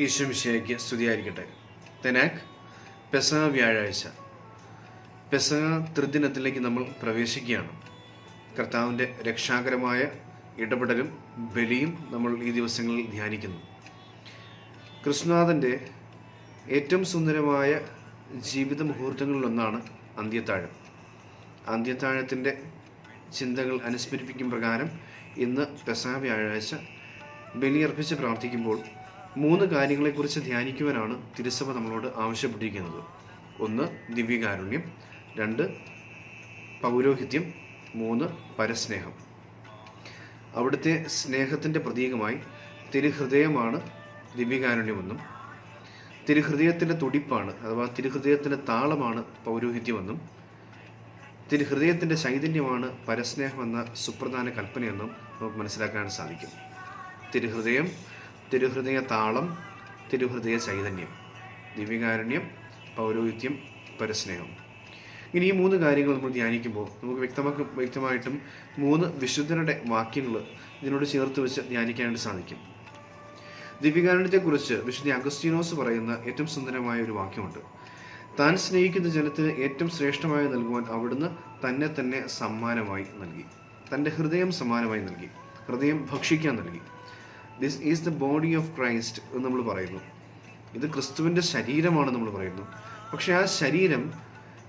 ഈശ്വമിശയ്ക്ക് സ്തുതിയായിരിക്കട്ടെ. തെനാക്ക് പെസഹ വ്യാഴാഴ്ച. പെസഹ ത്രിദിനത്തിലേക്ക് നമ്മൾ പ്രവേശിക്കുകയാണ്. കർത്താവിന്റെ രക്ഷാകരമായ ഇടപെടലും ബലിയും നമ്മൾ ഈ ദിവസങ്ങളിൽ ധ്യാനിക്കുന്നു. കൃഷ്ണനാഥന്റെ ഏറ്റവും സുന്ദരമായ ജീവിത മുഹൂർത്തങ്ങളിലൊന്നാണ് അന്ത്യത്താഴം. അന്ത്യത്താഴത്തിന്റെ ചിന്തകൾ അനുസ്മരിപ്പിക്കും പ്രകാരം ഇന്ന് പെസഹ വ്യാഴാഴ്ച ബലിയർപ്പിച്ച് പ്രാർത്ഥിക്കുമ്പോൾ മൂന്ന് കാര്യങ്ങളെക്കുറിച്ച് ധ്യാനിക്കുവാനാണ് തിരുസഭ നമ്മളോട് ആവശ്യപ്പെട്ടിരിക്കുന്നത്. ഒന്ന് ദിവ്യകാരുണ്യം. രണ്ട് പൗരോഹിത്യം. മൂന്ന് പരസ്നേഹം. അവിടുത്തെ സ്നേഹത്തിന്റെ പ്രതീകമായി തിരുഹൃദയമാണ് ദിവ്യകാരുണ്യമെന്നും തിരുഹൃദയത്തിന്റെ തുടിപ്പാണ് അഥവാ തിരുഹൃദയത്തിന്റെ താളമാണ് പൗരോഹിത്യമെന്നും തിരുഹൃദയത്തിന്റെ ചൈതന്യമാണ് പരസ്നേഹമെന്ന സുപ്രധാന കൽപ്പനയെന്നും നമുക്ക് മനസ്സിലാക്കാൻ സാധിക്കും. തിരുഹൃദയം തിരുഹൃദയ താളം തിരുഹൃദയ ചൈതന്യം ദിവ്യകാരുണ്യം പൗരോഹിത്യം പരസ്നേഹം. ഇനി ഈ മൂന്ന് കാര്യങ്ങൾ നമ്മൾ ധ്യാനിക്കുമ്പോൾ നമുക്ക് വ്യക്തമാക്ക വ്യക്തമായിട്ടും മൂന്ന് വിശുദ്ധരുടെ വാക്യങ്ങൾ ഇതിനോട് ചേർത്ത് വെച്ച് ധ്യാനിക്കാനായിട്ട് സാധിക്കും. ദിവ്യകാരുണ്യത്തെക്കുറിച്ച് വിശുദ്ധ അഗസ്റ്റീനോസ് പറയുന്ന ഏറ്റവും സുന്ദരമായ ഒരു വാക്യമുണ്ട്. താൻ സ്നേഹിക്കുന്ന ജനത്തിന് ഏറ്റവും ശ്രേഷ്ഠമായി നൽകുവാൻ അവിടുന്ന് തന്നെ തന്നെ സമ്മാനമായി നൽകി. തന്റെ ഹൃദയം സമ്മാനമായി നൽകി. ഹൃദയം ഭക്ഷിക്കാൻ നൽകി. This is the body of Christ എന്ന് നമ്മൾ പറയുന്നു. ഇത് ക്രിസ്തുവിന്റെ ശരീരമാണ് നമ്മൾ പറയുന്നു. പക്ഷേ ആ ശരീരം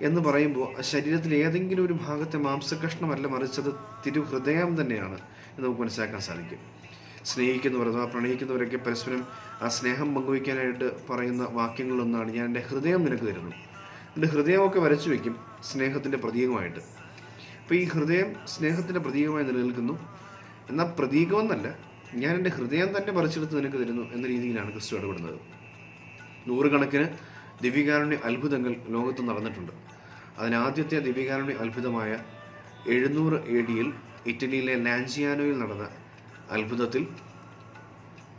എന്ന് പറയുമ്പോൾ ആ ശരീരത്തിൽ ഏതെങ്കിലും ഒരു ഭാഗത്തെ മാംസകഷ്ണമല്ല മറിച്ചത് തിരുഹൃദയം തന്നെയാണ് എന്ന് നമുക്ക് മനസ്സിലാക്കാൻ സാധിക്കും. സ്നേഹിക്കുന്നവർ അഥവാ പ്രണയിക്കുന്നവരൊക്കെ പരസ്പരം ആ സ്നേഹം പങ്കുവയ്ക്കാനായിട്ട് പറയുന്ന വാക്യങ്ങളൊന്നാണ് ഞാൻ എന്റെ ഹൃദയം നിനക്ക് തരുന്നു. എന്റെ ഹൃദയമൊക്കെ വരച്ചു വയ്ക്കും സ്നേഹത്തിന്റെ പ്രതീകമായിട്ട്. അപ്പോൾ ഈ ഹൃദയം സ്നേഹത്തിന്റെ പ്രതീകമായി നിലനിൽക്കുന്നു. എന്നാൽ പ്രതീകമെന്നല്ല ഞാൻ എന്റെ ഹൃദയം തന്നെ പറിച്ചെടുത്ത് നിനക്ക് തരുന്നു എന്ന രീതിയിലാണ് ക്രിസ്തു ഇടപെടുന്നത്. നൂറുകണക്കിന് ദിവ്യകാരുണ്യ അത്ഭുതങ്ങൾ ലോകത്ത് നടന്നിട്ടുണ്ട്. അതിനാദ്യത്തെ ദിവ്യകാരുണ്യ അത്ഭുതമായ എഴുന്നൂറ് എ ഡിയിൽ ഇറ്റലിയിലെ ലാൻജിയാനോയിൽ നടന്ന അത്ഭുതത്തിൽ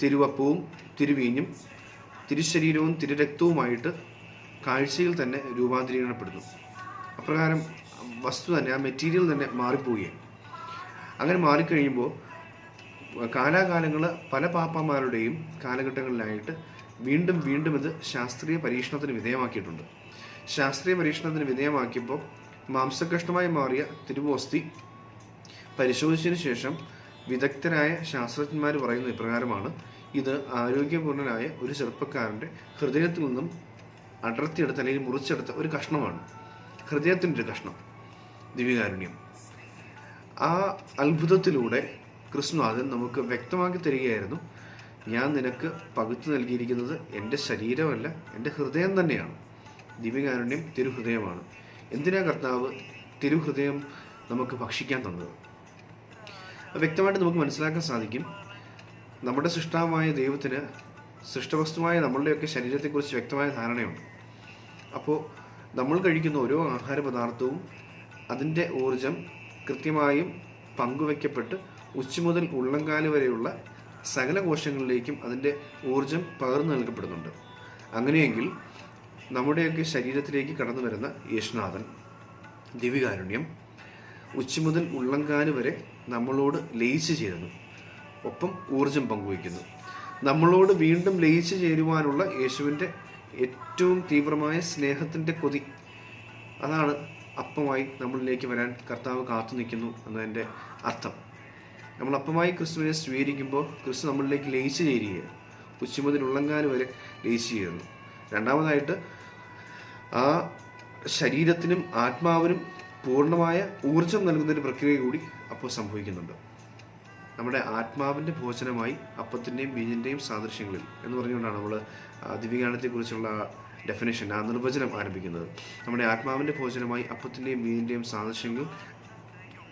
തിരുവപ്പവും തിരുവീഞ്ഞും തിരുശരീരവും തിരുരക്തവുമായിട്ട് കാഴ്ചയിൽ തന്നെ രൂപാന്തരീകരണപ്പെടുന്നു. അപ്രകാരം വസ്തു തന്നെ ആ മെറ്റീരിയൽ തന്നെ മാറിപ്പോവുകയാണ്. അങ്ങനെ മാറിക്കഴിയുമ്പോൾ കാലാകാലങ്ങൾ പല പാപ്പന്മാരുടെയും കാലഘട്ടങ്ങളിലായിട്ട് വീണ്ടും വീണ്ടും ഇത് ശാസ്ത്രീയ പരീക്ഷണത്തിന് വിധേയമാക്കിയിട്ടുണ്ട്. ശാസ്ത്രീയ പരീക്ഷണത്തിന് വിധേയമാക്കിയപ്പോൾ മാംസകഷ്ണമായി മാറിയ തിരുവോസ്തി പരിശോധിച്ചതിന് ശേഷം വിദഗ്ധരായ ശാസ്ത്രജ്ഞന്മാർ പറയുന്ന ഇപ്രകാരമാണ് ഇത് ആരോഗ്യപൂർണനായ ഒരു ചെറുപ്പക്കാരന്റെ ഹൃദയത്തിൽ നിന്നും അടർത്തിയെടുത്ത അല്ലെങ്കിൽ മുറിച്ചെടുത്ത ഒരു കഷ്ണമാണ്. ഹൃദയത്തിന്റെ ഒരു കഷ്ണം. ദിവ്യകാരുണ്യം. ആ അത്ഭുതത്തിലൂടെ കൃഷ്ണനാഥൻ നമുക്ക് വ്യക്തമാക്കി തരികയായിരുന്നു. ഞാൻ നിനക്ക് പകുത്തു നൽകിയിരിക്കുന്നത് എന്റെ ശരീരമല്ല എന്റെ ഹൃദയം തന്നെയാണ്. ദിവ്യകാരുണ്യം തിരുഹൃദയമാണ്. എന്തിനാ കർത്താവ് തിരുഹൃദയം നമുക്ക് ഭക്ഷിക്കാൻ തന്നത്? വ്യക്തമായിട്ട് നമുക്ക് മനസ്സിലാക്കാൻ സാധിക്കും. നമ്മുടെ സൃഷ്ടാവായ ദൈവത്തിന് സൃഷ്ടവസ്തുവായ നമ്മളുടെയൊക്കെ ശരീരത്തെക്കുറിച്ച് വ്യക്തമായ ധാരണയുണ്ട്. അപ്പോൾ നമ്മൾ കഴിക്കുന്ന ഓരോ ആഹാര പദാർത്ഥവും അതിന്റെ ഊർജം കൃത്യമായും പങ്കുവയ്ക്കപ്പെട്ട് ഉച്ച മുതൽ ഉള്ളംകാൽ വരെയുള്ള സകല കോശങ്ങളിലേക്കും അതിന്റെ ഊർജം പകർന്നു നൽകപ്പെടുന്നുണ്ട്. അങ്ങനെയെങ്കിൽ നമ്മുടെയൊക്കെ ശരീരത്തിലേക്ക് കടന്നു വരുന്ന യേശുനാഥൻ ദിവ്യകാരുണ്യം ഉച്ച മുതൽ ഉള്ളംകാൽ വരെ നമ്മളോട് ലയിച്ചു ചേരുന്നു. ഒപ്പം ഊർജം പങ്കുവയ്ക്കുന്നു. നമ്മളോട് വീണ്ടും ലയിച്ചു ചേരുവാനുള്ള യേശുവിന്റെ ഏറ്റവും തീവ്രമായ സ്നേഹത്തിന്റെ കൊതി അതാണ് അപ്പമായി നമ്മളിലേക്ക് വരാൻ കർത്താവ് കാത്തു നിൽക്കുന്നു എന്നതിന്റെ അർത്ഥം. നമ്മൾ അപ്പമായി ക്രിസ്തുവിനെ സ്വീകരിക്കുമ്പോൾ ക്രിസ്തു നമ്മളിലേക്ക് ലയിച്ചു ചേരുകയാണ്. ഉച്ചമുതൽ ഉള്ളങ്കാൽ വരെ ലയിച്ചു ചേരുന്നു. രണ്ടാമതായിട്ട് ആ ശരീരത്തിനും ആത്മാവിനും പൂർണമായ ഊർജം നൽകുന്ന ഒരു പ്രക്രിയ കൂടി അപ്പോൾ സംഭവിക്കുന്നുണ്ട്. നമ്മുടെ ആത്മാവിന്റെ ഭോജനമായി അപ്പത്തിന്റെയും ബീജിന്റെയും സാദൃശ്യങ്ങളിൽ എന്ന് പറഞ്ഞുകൊണ്ടാണ് നമ്മൾ ദിവ്യഗാനത്തെക്കുറിച്ചുള്ള ഡെഫിനേഷൻ ആ നിർവചനം ആരംഭിക്കുന്നത്. നമ്മുടെ ആത്മാവിന്റെ ഭോജനമായി അപ്പത്തിന്റെയും ബീജിന്റെയും സാദൃശ്യങ്ങൾ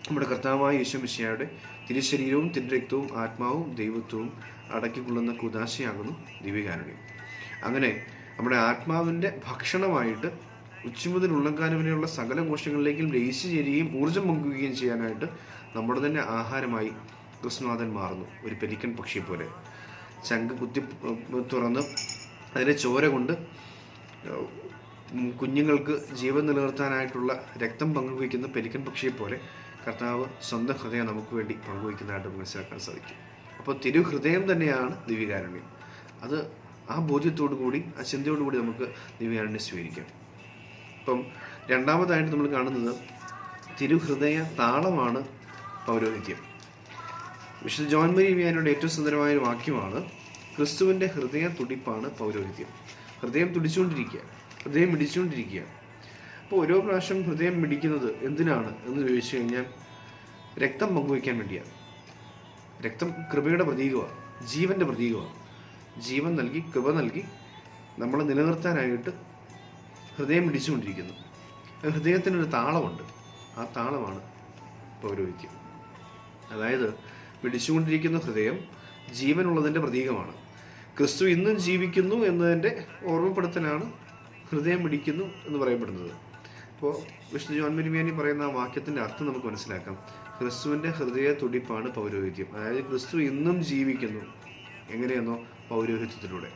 നമ്മുടെ കർത്താവായ യേശു യേശുമിശിയായുടെ തിരുശരീരവും തിരുരക്തവും ആത്മാവും ദൈവത്വവും അടക്കിക്കൊള്ളുന്ന കുദാശയാകുന്നു ദിവ്യകാരുണ്യം. അങ്ങനെ നമ്മുടെ ആത്മാവിന്റെ ഭക്ഷണമായിട്ട് ഉച്ചമുതൽ ഉള്ളങ്കാലം വരെയുള്ള സകല കോശങ്ങളിലേക്കും ലയിച്ചു ചേരുകയും ഊർജം പങ്കുകയും ചെയ്യാനായിട്ട് നമ്മുടെ തന്നെ ആഹാരമായി കൃഷ്ണനാഥൻ മാറുന്നു. ഒരു പെലിക്കൻ പക്ഷിയെ പോലെ. ചങ്ക് കുത്തി തുറന്ന് അതിനെ ചോര കൊണ്ട് കുഞ്ഞുങ്ങൾക്ക് ജീവൻ നിലനിർത്താനായിട്ടുള്ള രക്തം പങ്കുവയ്ക്കുന്ന പെലിക്കൻ പക്ഷിയെ പോലെ കർത്താവ് സ്വന്തം ഹൃദയം നമുക്ക് വേണ്ടി പങ്കുവയ്ക്കുന്നതായിട്ട് മനസ്സിലാക്കാൻ സാധിക്കും. അപ്പോൾ തിരുഹൃദയം തന്നെയാണ് ദിവ്യകാരുണ്യം. അത് ആ ബോധ്യത്തോടു കൂടി ആ ചിന്തയോടു കൂടി നമുക്ക് ദിവ്യകാരുണ്യം സ്വീകരിക്കാം. ഇപ്പം രണ്ടാമതായിട്ട് നമ്മൾ കാണുന്നത് തിരുഹൃദയ താളമാണ് പൗരോഹിത്യം. വിശുദ്ധ ജോൺ മരി വിയാനോട് ഏറ്റവും സുന്ദരമായ ഒരു വാക്യമാണ് ക്രിസ്തുവിന്റെ ഹൃദയ തുടിപ്പാണ് പൗരോഹിത്യം. ഹൃദയം തുടിച്ചുകൊണ്ടിരിക്കുക ഹൃദയം മിടിച്ചുകൊണ്ടിരിക്കുക അപ്പോൾ ഓരോ പ്രാവശ്യം ഹൃദയം മിടിക്കുന്നത് എന്തിനാണ് എന്ന് ചോദിച്ചു കഴിഞ്ഞാൽ രക്തം പങ്കുവയ്ക്കാൻ വേണ്ടിയാണ്. രക്തം കൃപയുടെ പ്രതീകമാണ് ജീവന്റെ പ്രതീകമാണ്. ജീവൻ നൽകി കൃപ നൽകി നമ്മളെ നിലനിർത്താനായിട്ട് ഹൃദയം പിടിച്ചുകൊണ്ടിരിക്കുന്നു. ഹൃദയത്തിനൊരു താളമുണ്ട്. ആ താളമാണ് പൗരോഹിത്യം. അതായത് പിടിച്ചുകൊണ്ടിരിക്കുന്ന ഹൃദയം ജീവനുള്ളതിന്റെ പ്രതീകമാണ്. ക്രിസ്തു ഇന്നും ജീവിക്കുന്നു എന്നതിന്റെ ഓർമ്മപ്പെടുത്തലാണ് ഹൃദയം പിടിക്കുന്നു എന്ന് പറയപ്പെടുന്നത്. അപ്പോൾ വിഷ്ണു ജോൺ മെരുമിയാനി പറയുന്ന ആ വാക്യത്തിന്റെ അർത്ഥം നമുക്ക് മനസ്സിലാക്കാം. ക്രിസ്തുവിന്റെ ഹൃദയ തുടിപ്പാണ് പൗരോഹിത്യം. അതായത് ക്രിസ്തു ഇന്നും ജീവിക്കുന്നു. എങ്ങനെയെന്നോ പൗരോഹിത്യത്തിലൂടെ.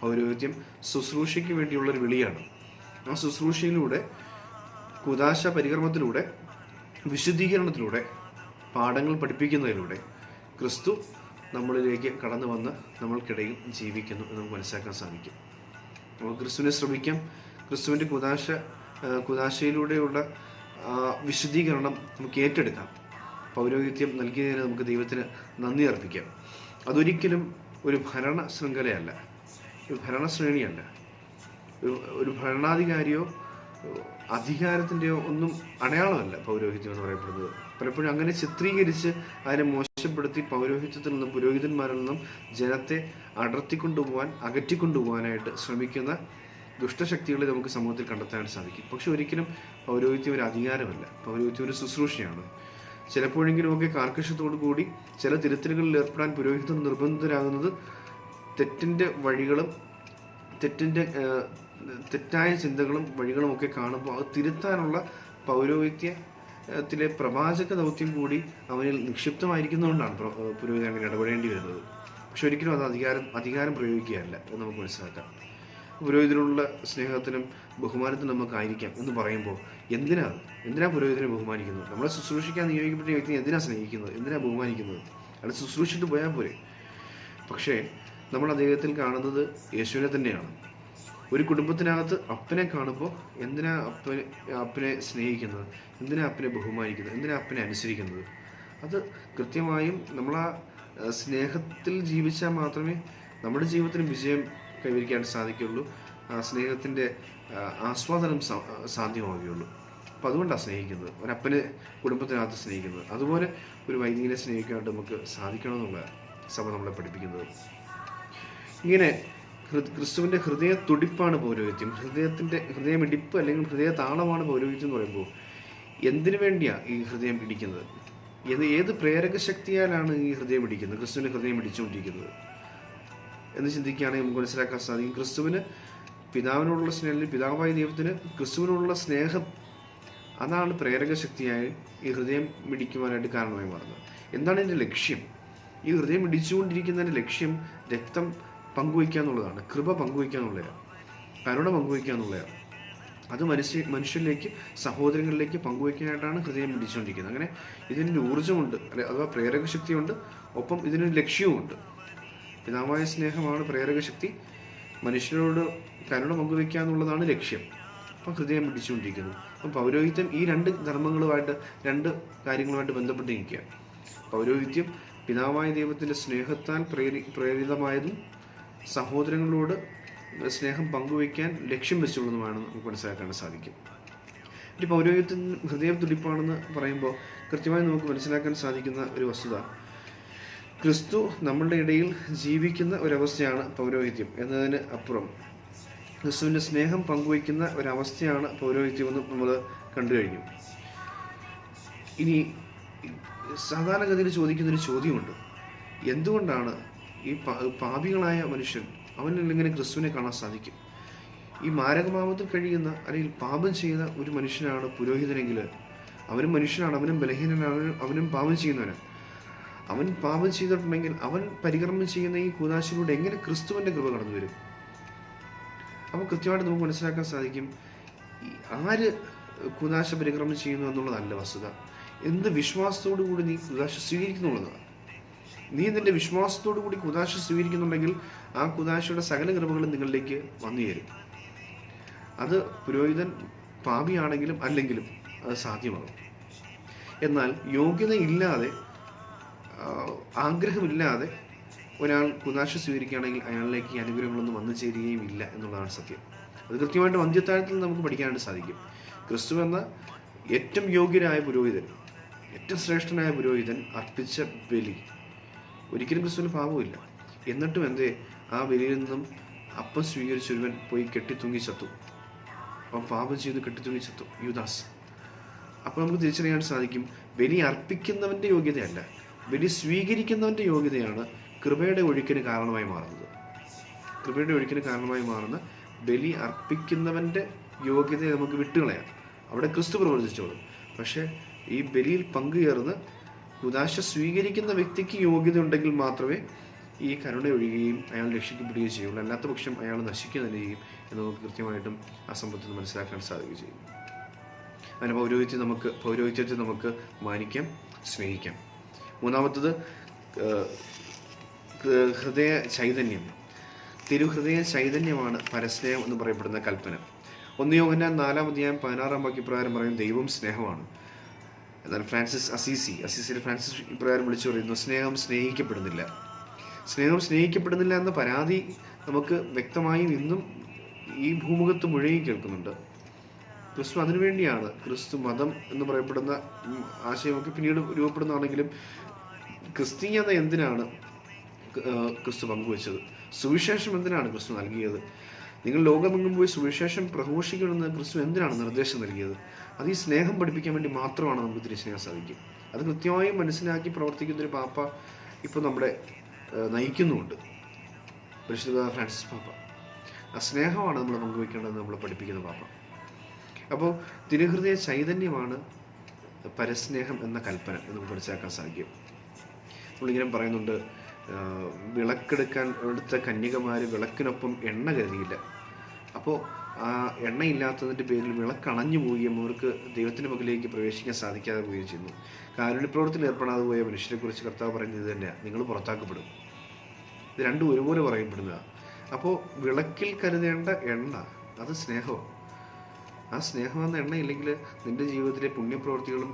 പൗരോഹിത്യം ശുശ്രൂഷയ്ക്ക് വേണ്ടിയുള്ള ഒരു വിളിയാണ്. ആ ശുശ്രൂഷയിലൂടെ കുദാശ പരികർമ്മത്തിലൂടെ വിശുദ്ധീകരണത്തിലൂടെ പാഠങ്ങൾ പഠിപ്പിക്കുന്നതിലൂടെ ക്രിസ്തു നമ്മളിലേക്ക് കടന്നു വന്ന് നമ്മൾക്കിടയിൽ ജീവിക്കുന്നു എന്ന് നമുക്ക് മനസ്സിലാക്കാൻ സാധിക്കും. നമുക്ക് ക്രിസ്തുവിനെ ശ്രമിക്കാം. ക്രിസ്തുവിന്റെ കുദാശ കുദാശയിലൂടെയുള്ള വിശദീകരണം നമുക്ക് ഏറ്റെടുക്കാം. പൗരോഹിത്യം നൽകിയതിന് നമുക്ക് ദൈവത്തിന് നന്ദി അർപ്പിക്കാം. അതൊരിക്കലും ഒരു ഭരണ ശൃംഖലയല്ല. ഒരു ഭരണശ്രേണിയല്ല ഒരു ഭരണാധികാരിയോ അധികാരത്തിന്റെയോ ഒന്നും അടയാളമല്ല പൗരോഹിത്യം എന്ന് പറയപ്പെടുന്നത്. പലപ്പോഴും അങ്ങനെ ചിത്രീകരിച്ച് അതിനെ മോശപ്പെടുത്തി പൗരോഹിത്യത്തിൽ നിന്നും പുരോഹിതന്മാരിൽ നിന്നും ജനത്തെ അടർത്തിക്കൊണ്ടുപോകാൻ അകറ്റിക്കൊണ്ടുപോകാനായിട്ട് ശ്രമിക്കുന്ന ദുഷ്ടശക്തികളെ നമുക്ക് സമൂഹത്തിൽ കണ്ടെത്താൻ സാധിക്കും. പക്ഷെ ഒരിക്കലും പൗരോഹിത്യം ഒരു അധികാരമല്ല. പൗരോഹിത്യം ഒരു ശുശ്രൂഷയാണ്. ചിലപ്പോഴെങ്കിലുമൊക്കെ കാർക്കശ്യത്തോടു കൂടി ചില തിരുത്തലുകളിൽ ഏർപ്പെടാൻ പുരോഹിതർ നിർബന്ധിതരാകുന്നത് തെറ്റിന്റെ വഴികളും തെറ്റിന്റെ തെറ്റായ ചിന്തകളും വഴികളും ഒക്കെ കാണുമ്പോൾ അത് തിരുത്താനുള്ള പൗരോഹിത്യത്തിലെ പ്രവാചക ദൗത്യം കൂടി അവനിൽ നിക്ഷിപ്തമായിരിക്കുന്നതുകൊണ്ടാണ് പുരോഹിതൻ അങ്ങനെ ഇടപെടേണ്ടി വരുന്നത്. പക്ഷെ ഒരിക്കലും അത് അധികാരം അധികാരം പ്രയോഗിക്കുകയല്ല എന്ന് നമുക്ക് മനസ്സിലാക്കാം. പുരോഹിതനുള്ള സ്നേഹത്തിനും ബഹുമാനത്തിനും നമുക്കായിരിക്കാം എന്ന് പറയുമ്പോൾ എന്തിനാ? എന്തിനാ പുരോഹിതനെ ബഹുമാനിക്കുന്നത്? നമ്മളെ ശുശ്രൂഷിക്കാൻ നിയോഗിക്കപ്പെട്ട വ്യക്തിയെ എന്തിനാ സ്നേഹിക്കുന്നത്? എന്തിനാ ബഹുമാനിക്കുന്നത്? അയാൾ ശുശ്രൂഷിച്ചിട്ട് പോയാൽ പോരെ. പക്ഷേ നമ്മൾ അദ്ദേഹത്തിൽ കാണുന്നത് യേശുവിനെ തന്നെയാണ്. ഒരു കുടുംബത്തിനകത്ത് അപ്പനെ കാണുമ്പോൾ എന്തിനാ അപ്പനെ അപ്പനെ സ്നേഹിക്കുന്നത്? എന്തിനാ അപ്പനെ ബഹുമാനിക്കുന്നത്? എന്തിനാ അപ്പനെ അനുസരിക്കുന്നത്? അത് കൃത്യമായും നമ്മൾ സ്നേഹത്തിൽ ജീവിച്ചാൽ മാത്രമേ നമ്മുടെ ജീവിതത്തിന് വിജയം കൈവരിക്കാൻ സാധിക്കുള്ളൂ ആ സ്നേഹത്തിന്റെ ആസ്വാദനം സാധ്യമാവുകയുള്ളൂ. അപ്പോൾ അതുകൊണ്ടാണ് സ്നേഹിക്കുന്നത്. ഒരപ്പനെ കുടുംബത്തിനകത്ത് സ്നേഹിക്കുന്നത്. അതുപോലെ ഒരു വൈദികനെ സ്നേഹിക്കാനായിട്ട് നമുക്ക് സാധിക്കണമെന്നുള്ള സഭ നമ്മളെ പഠിപ്പിക്കുന്നത്. ഇങ്ങനെ ക്രിസ്തുവിന്റെ ഹൃദയ തുടിപ്പാണ് പൗരോഹിത്യം. ഹൃദയത്തിന്റെ ഹൃദയമിടിപ്പ് അല്ലെങ്കിൽ ഹൃദയ താളമാണ് പൗരോഹിത്യം എന്ന് പറയുമ്പോൾ എന്തിനു വേണ്ടിയാണ് ഈ ഹൃദയം ഇടിക്കുന്നത്? ഏത് ഏത് പ്രേരക ശക്തിയാലാണ് ഈ ഹൃദയം ഇടിക്കുന്നത്? ക്രിസ്തുവിന്റെ ഹൃദയം ഇടിച്ചുകൊണ്ടിരിക്കുന്നത്. എന്ന് ചിന്തിക്കുകയാണെങ്കിൽ നമുക്ക് മനസ്സിലാക്കാൻ സാധിക്കും. ക്രിസ്തുവിന് പിതാവിനോടുള്ള സ്നേഹം പിതാവായ ദൈവത്തിന് ക്രിസ്തുവിനോടുള്ള സ്നേഹം അതാണ് പ്രേരക ശക്തിയായി ഈ ഹൃദയം മിടിക്കുവാനായിട്ട് കാരണമായി മാറുന്നത്. എന്താണ് ഇതിന്റെ ലക്ഷ്യം? ഈ ഹൃദയം ഇടിച്ചുകൊണ്ടിരിക്കുന്നതിന്റെ ലക്ഷ്യം രക്തം പങ്കുവയ്ക്കുക എന്നുള്ളതാണ്. കൃപ പങ്കുവയ്ക്കുക എന്നുള്ളതാണ്. കരുണ പങ്കുവയ്ക്കുക എന്നുള്ളതാണ്. അത് മനുഷ്യ മനുഷ്യരിലേക്ക് സഹോദരങ്ങളിലേക്ക് പങ്കുവയ്ക്കാനായിട്ടാണ് ഹൃദയം പിടിച്ചുകൊണ്ടിരിക്കുന്നത് അങ്ങനെ ഇതിനൊരു ഊർജമുണ്ട് അല്ലെ അഥവാ പ്രേരക ശക്തിയുണ്ട് ഒപ്പം ഇതിനൊരു ലക്ഷ്യവുമുണ്ട്. പിതാവായ സ്നേഹമാണ് പ്രേരക ശക്തി മനുഷ്യരോട് കരുണ പങ്കുവെക്കുക എന്നുള്ളതാണ് ലക്ഷ്യം. അപ്പം ഹൃദയം പിടിച്ചുകൊണ്ടിരിക്കുന്നു. അപ്പം പൗരോഹിത്യം ഈ രണ്ട് ധർമ്മങ്ങളുമായിട്ട് രണ്ട് കാര്യങ്ങളുമായിട്ട് ബന്ധപ്പെട്ടിരിക്കുക പൗരോഹിത്യം പിതാവായ ദൈവത്തിന്റെ സ്നേഹത്താൽ പ്രേരി പ്രേരിതമായതും സഹോദരങ്ങളോട് സ്നേഹം പങ്കുവയ്ക്കാൻ ലക്ഷ്യം വെച്ചുള്ളതുമാണ് നമുക്ക് മനസ്സിലാക്കാൻ സാധിക്കും. ഒരു പൗരോഹിത്യത്തിന് ഹൃദയം തുടിപ്പാണെന്ന് പറയുമ്പോൾ കൃത്യമായി നമുക്ക് മനസ്സിലാക്കാൻ സാധിക്കുന്ന ഒരു വസ്തുത ക്രിസ്തു നമ്മളുടെ ഇടയിൽ ജീവിക്കുന്ന ഒരവസ്ഥയാണ് പൗരോഹിത്യം എന്നതിന് അപ്പുറം. ക്രിസ്തുവിന്റെ സ്നേഹം പങ്കുവയ്ക്കുന്ന ഒരവസ്ഥയാണ് പൗരോഹിത്യമെന്ന് നമ്മൾ കണ്ടു കഴിഞ്ഞു. ഇനി സാധാരണഗതിയിൽ ചോദിക്കുന്നൊരു ചോദ്യമുണ്ട്. എന്തുകൊണ്ടാണ് ഈ പാപികളായ മനുഷ്യൻ അവനിൽ എങ്ങനെ ക്രിസ്തുവിനെ കാണാൻ സാധിക്കും? ഈ മാരകമാമത്തിൽ കഴിയുന്ന അല്ലെങ്കിൽ പാപം ചെയ്യുന്ന ഒരു മനുഷ്യനാണ് പുരോഹിതനെങ്കിൽ അവനും മനുഷ്യനാണ് അവനും ബലഹീനനാണ് അവനും പാപം ചെയ്യുന്നവനാണ്. അവൻ പാപം ചെയ്തിട്ടുണ്ടെങ്കിൽ അവൻ പരികർമ്മം ചെയ്യുന്ന ഈ കൂതാശിലൂടെ എങ്ങനെ ക്രിസ്തുവിന്റെ കൃപ കടന്നു വരും? അപ്പോൾ കൃത്യമായിട്ട് നമുക്ക് മനസ്സിലാക്കാൻ സാധിക്കും ആര് കൂതാശ പരിക്രമം ചെയ്യുന്നു എന്നുള്ളതല്ല വസ്തുത. എന്ത് വിശ്വാസത്തോടു കൂടി നീ കുതാശ സ്വീകരിക്കുന്നു എന്നുള്ളതാണ്. നീ നിന്റെ വിശ്വാസത്തോടു കൂടി കുതാശ സ്വീകരിക്കുന്നുണ്ടെങ്കിൽ ആ കുതാശയുടെ സകല കൃപകളും നിങ്ങളിലേക്ക് വന്നു ചേരും. അത് പുരോഹിതൻ പാപിയാണെങ്കിലും അല്ലെങ്കിലും അത് സാധ്യമാകും. എന്നാൽ യോഗ്യത ഇല്ലാതെ ആഗ്രഹമില്ലാതെ ഒരാൾ കുനാശ സ്വീകരിക്കുകയാണെങ്കിൽ അയാളിലേക്ക് ഈ അനുഗ്രഹങ്ങളൊന്നും വന്നു ചേരുകയും ഇല്ല എന്നുള്ളതാണ് സത്യം. അത് കൃത്യമായിട്ട് വന്ധ്യത്താഴത്തിൽ നമുക്ക് പഠിക്കാനായിട്ട് സാധിക്കും. ക്രിസ്തു എന്ന ഏറ്റവും യോഗ്യനായ പുരോഹിതൻ ഏറ്റവും ശ്രേഷ്ഠനായ പുരോഹിതൻ അർപ്പിച്ച ബലി ഒരിക്കലും ക്രിസ്തുവിന് പാപമില്ല എന്നിട്ടും എന്തേ ആ ബലിയിൽ നിന്നും അപ്പം സ്വീകരിച്ചൊരുവൻ പോയി കെട്ടിത്തൂങ്ങി ചത്തു. അപ്പം പാപം ചെയ്ത് കെട്ടിത്തൂങ്ങി ചത്തു. യുദാസ്. അപ്പോൾ നമുക്ക് തിരിച്ചറിയാൻ സാധിക്കും ബലി അർപ്പിക്കുന്നവന്റെ യോഗ്യതയല്ല. ബലി സ്വീകരിക്കുന്നവന്റെ യോഗ്യതയാണ് കൃപയുടെ ഒഴുക്കിന് കാരണമായി മാറുന്നത്. കൃപയുടെ ഒഴുക്കിന് കാരണമായി മാറുന്ന ബലി അർപ്പിക്കുന്നവന്റെ യോഗ്യതയെ നമുക്ക് വിട്ടുകളയാം. അവിടെ ക്രിസ്തു പ്രവർത്തിച്ചോളും. പക്ഷേ ഈ ബലിയിൽ പങ്കുചേർന്ന് കുദാശ സ്വീകരിക്കുന്ന വ്യക്തിക്ക് യോഗ്യത ഉണ്ടെങ്കിൽ മാത്രമേ ഈ കരുണ ഒഴുകുകയും അയാൾ രക്ഷിക്കപ്പെടുകയും ചെയ്യുള്ളൂ. അല്ലാത്ത പക്ഷം അയാൾ നശിക്കുക തന്നെ ചെയ്യും എന്ന് നമുക്ക് കൃത്യമായിട്ടും ആ സംഭവത്തിൽ മനസ്സിലാക്കാൻ സാധിക്കുകയും ചെയ്യും. അങ്ങനെ പൗരോഹിത്യം നമുക്ക് പൗരോഹിത്യത്തെ നമുക്ക് മാനിക്കാം സ്നേഹിക്കാം. മൂന്നാമത്തത് ഹൃദയ ചൈതന്യം. തിരുഹൃദയ ചൈതന്യമാണ് പരസ്നേഹം എന്ന് പറയപ്പെടുന്ന കൽപ്പന. ഒന്ന് യോഗന നാലാം അധ്യായം പതിനാറാം വാക്യ പ്രകാരം പറയും ദൈവം സ്നേഹമാണ്. എന്നാൽ ഫ്രാൻസിസ് അസീസി അസീസിയിൽ ഫ്രാൻസിസ് ഇപ്രകാരം വിളിച്ചു പറയുന്നു സ്നേഹം സ്നേഹിക്കപ്പെടുന്നില്ല. സ്നേഹം സ്നേഹിക്കപ്പെടുന്നില്ല എന്ന പരാതി നമുക്ക് വ്യക്തമായി നിന്നും ഈ ഭൂമുഖത്ത് മുഴുകി കേൾക്കുന്നുണ്ട്. ക്രിസ്തു അതിനുവേണ്ടിയാണ് ക്രിസ്തു മതം എന്ന് പറയപ്പെടുന്ന ആശയമൊക്കെ പിന്നീട് രൂപപ്പെടുന്നതാണെങ്കിലും ക്രിസ്തീയത എന്തിനാണ് ക്രിസ്തു പങ്കുവച്ചത്? സുവിശേഷം എന്തിനാണ് ക്രിസ്തു നൽകിയത്? നിങ്ങൾ ലോകമെങ്ങും പോയി സുവിശേഷം പ്രഘോഷിക്കണമെന്ന് ക്രിസ്തു എന്തിനാണ് നിർദ്ദേശം നൽകിയത്? അത് ഈ സ്നേഹം പഠിപ്പിക്കാൻ വേണ്ടി മാത്രമാണ് നമുക്ക് തിരിച്ചറിയാൻ സാധിക്കും. അത് കൃത്യമായും മനസ്സിലാക്കി പ്രവർത്തിക്കുന്ന ഒരു പാപ്പ ഇപ്പോൾ നമ്മുടെ നയിക്കുന്നുമുണ്ട്. പരിശുദ്ധ ഫ്രാൻസിസ് പാപ്പ. ആ സ്നേഹമാണ് നമ്മൾ പങ്കുവയ്ക്കേണ്ടതെന്ന് നമ്മൾ പഠിപ്പിക്കുന്ന പാപ്പ. അപ്പോൾ തിരുഹൃദയ ചൈതന്യമാണ് പരസ്നേഹം എന്ന കൽപ്പന നമുക്ക് മനസ്സിലാക്കാൻ സാധിക്കും. നമ്മളിങ്ങനെ പറയുന്നുണ്ട് വിളക്കെടുക്കാൻ എടുത്ത കന്യകമാർ വിളക്കിനൊപ്പം എണ്ണ കരുതിയില്ല. അപ്പോൾ ആ എണ്ണയില്ലാത്തതിന്റെ പേരിൽ വിളക്കണഞ്ഞു പോവുകയും അവർക്ക് ദൈവത്തിന്റെ മുകളിലേക്ക് പ്രവേശിക്കാൻ സാധിക്കാതെ പോവുകയും ചെയ്യുന്നു. കാരുണ്യപ്രവർത്തനം ഏർപ്പെടാതെ പോയ മനുഷ്യരെക്കുറിച്ച് കർത്താവ് പറയുന്നത് ഇത് തന്നെയാണ് നിങ്ങൾ പുറത്താക്കപ്പെടും. ഇത് രണ്ടും ഒരുപോലെ പറയപ്പെടുന്നതാണ് അപ്പോൾ വിളക്കിൽ കരുതേണ്ട എണ്ണ അത് സ്നേഹമാണ് ആ സ്നേഹം എന്ന എണ്ണയില്ലെങ്കിൽ നിന്റെ ജീവിതത്തിലെ പുണ്യപ്രവൃത്തികളും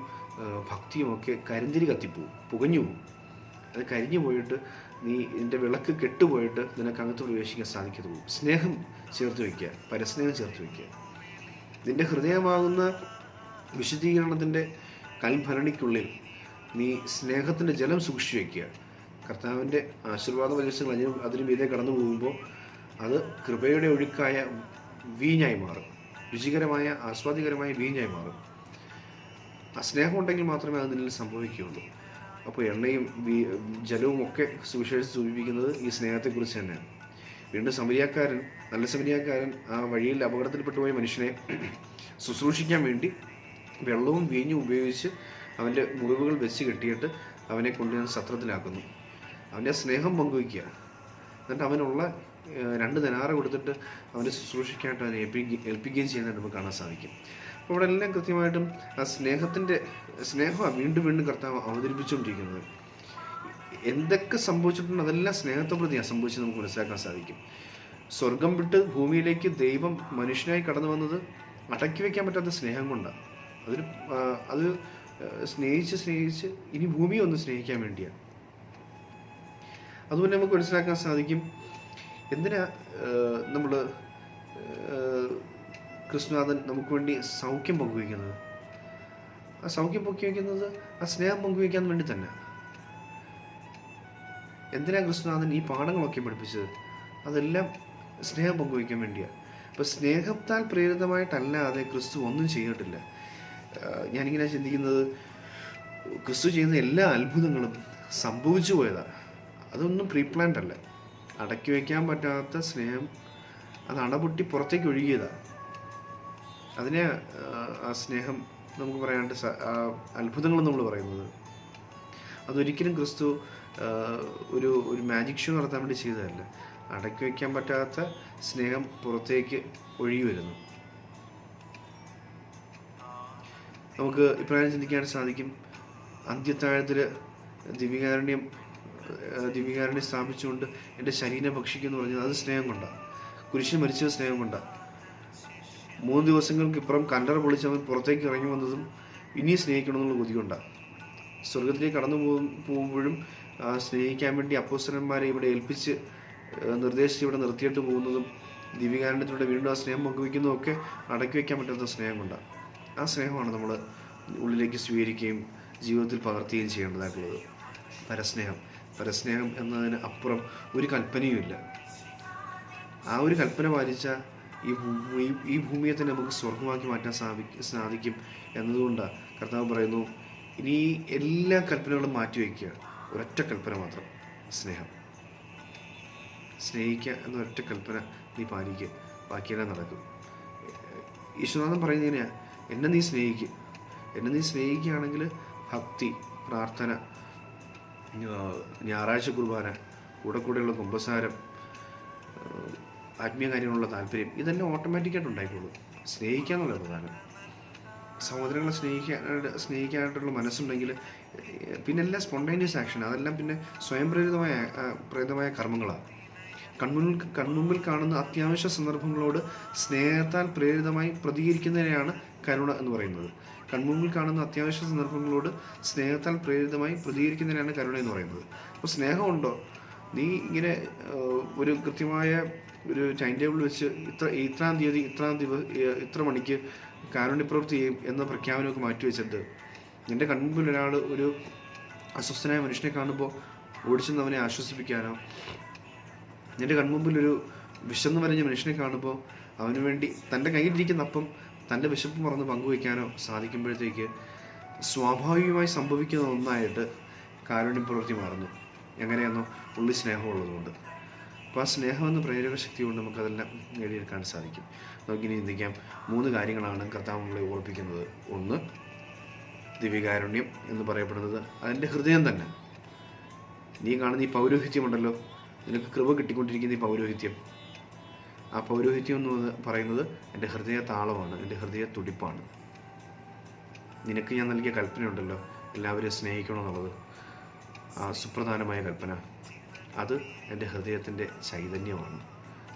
ഭക്തിയുമൊക്കെ കരിന്തിരി കത്തിപ്പോവും പുകഞ്ഞു പോകും അത് കരിഞ്ഞു പോയിട്ട് നീ നിന്റെ വിളക്ക് കെട്ടുപോയിട്ട് നിനക്ക് അകത്ത് പ്രവേശിക്കാൻ സാധിക്കത്തുള്ളൂ. സ്നേഹം ചേർത്ത് വയ്ക്കുക പരസ്നേഹം ചേർത്ത് വയ്ക്കുക. നിന്റെ ഹൃദയമാകുന്ന വിശുദ്ധീകരണത്തിന്റെ കൽഭരണിക്കുള്ളിൽ നീ സ്നേഹത്തിന്റെ ജലം സൂക്ഷിച്ചു വയ്ക്കുക. കർത്താവിന്റെ ആശീർവാദ പരിസരങ്ങൾ അതിന് അതിന് മീതെ കടന്നു പോകുമ്പോൾ അത് കൃപയുടെ ഒഴുക്കായ വീഞ്ഞായി മാറും. രുചികരമായ ആസ്വാദികരമായ വീഞ്ഞായി മാറും. ആ സ്നേഹം ഉണ്ടെങ്കിൽ മാത്രമേ അത് നിന്നിൽ സംഭവിക്കുകയുള്ളൂ. അപ്പോൾ എണ്ണയും ജലവും ഒക്കെ സുവിശേഷം സൂചിപ്പിക്കുന്നത് ഈ സ്നേഹത്തെക്കുറിച്ച് തന്നെയാണ്. വീണ്ടും സമരിയാക്കാരൻ നല്ല സമരിയാക്കാരൻ ആ വഴിയിൽ അപകടത്തിൽപ്പെട്ടുപോയ മനുഷ്യനെ ശുശ്രൂഷിക്കാൻ വേണ്ടി വെള്ളവും വീഞ്ഞും ഉപയോഗിച്ച് അവന്റെ മുറിവുകൾ വെച്ച് കെട്ടിയിട്ട് അവനെ കൊണ്ടുവന്ന് സത്രത്തിലാക്കുന്നു. അവന്റെ സ്നേഹം പങ്കുവയ്ക്കുക. എന്നിട്ട് അവനുള്ള രണ്ട് ദിനാറ കൊടുത്തിട്ട് അവനെ ശുശ്രൂഷിക്കാനായിട്ട് അവനെ ഏൽപ്പിക്കുകയും ഏൽപ്പിക്കുകയും ചെയ്യുന്നത് നമുക്ക് കാണാൻ സാധിക്കും. ഇവിടെ എല്ലാം കൃത്യമായിട്ടും ആ സ്നേഹത്തിന്റെ സ്നേഹമാണ് വീണ്ടും വീണ്ടും കർത്താവ് അവതരിപ്പിച്ചുകൊണ്ടിരിക്കുന്നത്. എന്തൊക്കെ സംഭവിച്ചിട്ടുണ്ടോ അതെല്ലാം സ്നേഹത്തെ പ്രതിയാണ് സംഭവിച്ചത് നമുക്ക് മനസ്സിലാക്കാൻ സാധിക്കും. സ്വർഗം വിട്ട് ഭൂമിയിലേക്ക് ദൈവം മനുഷ്യനായി കടന്നു വന്നത് അടക്കി വയ്ക്കാൻ പറ്റാത്ത സ്നേഹം കൊണ്ടാണ്. അതൊരു അത് സ്നേഹിച്ച് സ്നേഹിച്ച് ഇനി ഭൂമിയെ ഒന്ന് സ്നേഹിക്കാൻ വേണ്ടിയാണ്. അതുപോലെ നമുക്ക് മനസ്സിലാക്കാൻ സാധിക്കും എന്തിനാ നമ്മൾ കൃഷ്ണനാഥൻ നമുക്ക് വേണ്ടി സൗഖ്യം പങ്കുവയ്ക്കുന്നത്. ആ സൗഖ്യം പങ്കുവയ്ക്കുന്നത് ആ സ്നേഹം പങ്കുവയ്ക്കാൻ വേണ്ടി തന്നെ. എന്തിനാണ് കൃഷ്ണനാഥൻ ഈ പാഠങ്ങളൊക്കെ പഠിപ്പിച്ചത്? അതെല്ലാം സ്നേഹം പങ്കുവയ്ക്കാൻ വേണ്ടിയാണ് അപ്പോൾ സ്നേഹത്താൽ പ്രേരിതമായിട്ടല്ലാതെ ക്രിസ്തു ഒന്നും ചെയ്തിട്ടില്ല. ഞാനിങ്ങനെ ചിന്തിക്കുന്നത് ക്രിസ്തു ചെയ്യുന്ന എല്ലാ അത്ഭുതങ്ങളും സംഭവിച്ചു പോയതാണ് അതൊന്നും പ്രീ പ്ലാൻഡ് അല്ല. അടക്കി വയ്ക്കാൻ പറ്റാത്ത സ്നേഹം അത് അടപൊട്ടി പുറത്തേക്ക് ഒഴുകിയതാണ് അതിനെ ആ സ്നേഹം നമുക്ക് ആ അത്ഭുതങ്ങൾ നമ്മൾ പറയുന്നത്. അതൊരിക്കലും ക്രിസ്തു ഒരു ഒരു മാജിക് ഷോ നടത്താൻ വേണ്ടി ചെയ്തതല്ല. അടക്കി വയ്ക്കാൻ പറ്റാത്ത സ്നേഹം പുറത്തേക്ക് ഒഴുകി വരുന്നു. നമുക്ക് ഇപ്രകാരം ചിന്തിക്കാൻ സാധിക്കും. അന്ത്യത്താഴത്തിൽ ദിവ്യകാരുണ്യം ദിവ്യകാരുണ്യം സ്ഥാപിച്ചുകൊണ്ട് എന്റെ ശരീരം ഭക്ഷിക്കുന്നു പറഞ്ഞത് അത് സ്നേഹം കൊണ്ടാണ് കുരിശിൽ മരിച്ചത് സ്നേഹം കൊണ്ടാണ് മൂന്ന് ദിവസങ്ങൾക്ക് ഇപ്പുറം കല്ലറ പൊളിച്ച് അവൻ പുറത്തേക്ക് ഇറങ്ങി വന്നതും ഇനി സ്നേഹിക്കണമെന്നുള്ള കൊതി കൊണ്ടാണ് സ്വർഗത്തിലേക്ക് കടന്നു പോകും പോകുമ്പോഴും സ്നേഹിക്കാൻ വേണ്ടി അപ്പോസ്തലന്മാരെ ഇവിടെ ഏൽപ്പിച്ച് നിർദ്ദേശിച്ച് ഇവിടെ നിർത്തിയിട്ട് പോകുന്നതും ദിവ്യകാരണത്തിലൂടെ വീണ്ടും ആ സ്നേഹം പങ്കുവയ്ക്കുന്നതും ഒക്കെ അടക്കി വയ്ക്കാൻ പറ്റാത്ത സ്നേഹം കൊണ്ടാണ് ആ സ്നേഹമാണ് നമ്മൾ ഉള്ളിലേക്ക് സ്വീകരിക്കുകയും ജീവിതത്തിൽ പകർത്തുകയും ചെയ്യേണ്ടതായിട്ടുള്ളത്. പരസ്നേഹം. പരസ്നേഹം എന്നതിന് അപ്പുറം ഒരു കൽപ്പനയുമില്ല. ആ ഒരു കൽപ്പന പാലിച്ച ഈ ഈ ഭൂമിയെ തന്നെ നമുക്ക് സ്വർഗമാക്കി മാറ്റാൻ സാധിക്കും എന്നതുകൊണ്ടാണ് കർത്താവ് പറയുന്നു ഇനി എല്ലാ കൽപ്പനകളും മാറ്റി മാറ്റിവെക്കുക ഒരൊറ്റ കൽപ്പന മാത്രം സ്നേഹം. സ്നേഹിക്കുക എന്ന ഒരൊറ്റ കൽപ്പന നീ പാലിക്കുക ബാക്കിയെല്ലാം നടക്കും. ഈശ്വനാഥൻ പറയുന്നതിനാ എന്നെ നീ സ്നേഹിക്കുക എന്നെ നീ സ്നേഹിക്കുകയാണെങ്കിൽ ഭക്തി പ്രാർത്ഥന ഞായറാഴ്ച കുർബാന കൂടെ കൂടെയുള്ള കുമ്പസാരം ആത്മീയ കാര്യങ്ങളുള്ള താല്പര്യം ഇതെല്ലാം ഓട്ടോമാറ്റിക്കായിട്ട് ഉണ്ടായിക്കോളൂ. സ്നേഹിക്കുക എന്നുള്ള പ്രധാനം. സഹോദരങ്ങളെ സ്നേഹിക്കാനായിട്ട് സ്നേഹിക്കാനായിട്ടുള്ള മനസ്സുണ്ടെങ്കിൽ പിന്നെ എല്ലാം സ്പോണ്ടേനിയസ് ആക്ഷൻ അതെല്ലാം പിന്നെ സ്വയം പ്രേരിതമായ പ്രേരിതമായ കർമ്മങ്ങളാണ് കൺമുന്നിൽ കൺമുമ്പിൽ കാണുന്ന അത്യാവശ്യ സന്ദർഭങ്ങളോട് സ്നേഹത്താൽ പ്രേരിതമായി പ്രതികരിക്കുന്നതിനെയാണ് കരുണ എന്ന് പറയുന്നത്. കൺമുമ്പിൽ കാണുന്ന അത്യാവശ്യ സന്ദർഭങ്ങളോട് സ്നേഹത്താൽ പ്രേരിതമായി പ്രതികരിക്കുന്നതിനാണ് കരുണ എന്ന് പറയുന്നത്. അപ്പോൾ സ്നേഹമുണ്ടോ? നീ ഇങ്ങനെ ഒരു കൃത്യമായ ഒരു ടൈം ടേബിൾ വെച്ച് ഇത്ര ഇത്രാം തീയതി ഇത്രാം ദിവ ഏഹ്, ഇത്ര മണിക്ക് കാരുണ്യപ്രവൃത്തി ചെയ്യും എന്ന പ്രഖ്യാപനമൊക്കെ മാറ്റി വെച്ചിട്ട് എന്റെ കൺമുമ്പിൽ ഒരാൾ ഒരു അസ്വസ്ഥനായ മനുഷ്യനെ കാണുമ്പോൾ ഓടിച്ചെന്ന് അവനെ ആശ്വസിപ്പിക്കാനോ എന്റെ കൺമുമ്പിൽ ഒരു വിശന്ന് വരഞ്ഞ മനുഷ്യനെ കാണുമ്പോൾ അവന് വേണ്ടി തന്റെ കയ്യിലിരിക്കുന്ന അപ്പം തന്റെ വിശപ്പ് മറന്ന് പങ്കുവയ്ക്കാനോ സാധിക്കുമ്പോഴത്തേക്ക് സ്വാഭാവികമായി സംഭവിക്കുന്ന ഒന്നായിട്ട് കാരുണ്യ പ്രവൃത്തി മാറുന്നു. എങ്ങനെയെന്നോ ഉള്ളി സ്നേഹമുള്ളതുകൊണ്ട്. അപ്പോൾ ആ സ്നേഹം എന്ന പ്രേരക ശക്തി കൊണ്ട് നമുക്കതെല്ലാം നേടിയെടുക്കാൻ സാധിക്കും. നമുക്കിനി ചിന്തിക്കാം. മൂന്ന് കാര്യങ്ങളാണ് കർത്താവ് നമ്മളെ ഓർപ്പിക്കുന്നത്. ഒന്ന് ദിവ്യകാരുണ്യം എന്ന് പറയപ്പെടുന്നത് അതിന്റെ ഹൃദയം തന്നെ. നീ കാണുന്ന ഈ പൗരോഹിത്യമുണ്ടല്ലോ. നിനക്ക് കൃപ കിട്ടിക്കൊണ്ടിരിക്കുന്ന ഈ പൗരോഹിത്യം. ആ പൗരോഹിത്യം എന്ന് പറയുന്നത് എന്റെ ഹൃദയ താളമാണ് എന്റെ ഹൃദയ തുടിപ്പാണ്. നിനക്ക് ഞാൻ നൽകിയ കൽപ്പനയുണ്ടല്ലോ. എല്ലാവരെയും സ്നേഹിക്കണമെന്നുള്ളത് ആ സുപ്രധാനമായ കൽപ്പന. അത് എന്റെ ഹൃദയത്തിന്റെ ചൈതന്യമാണ്.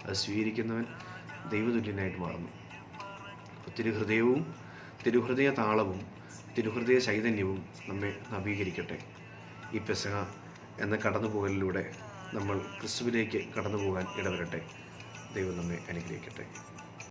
അത് സ്വീകരിക്കുന്നവൻ ദൈവതുല്യനായിട്ട് മാറുന്നു. തിരുഹൃദയവും തിരുഹൃദയ താളവും തിരുഹൃദയ ചൈതന്യവും നമ്മെ നവീകരിക്കട്ടെ. ഈ പെസഹ എന്ന കടന്നുപോകലിലൂടെ നമ്മൾ ക്രിസ്തുവിലേക്ക് കടന്നു പോകാൻ ഇടവരട്ടെ. ദൈവം നമ്മെ അനുഗ്രഹിക്കട്ടെ.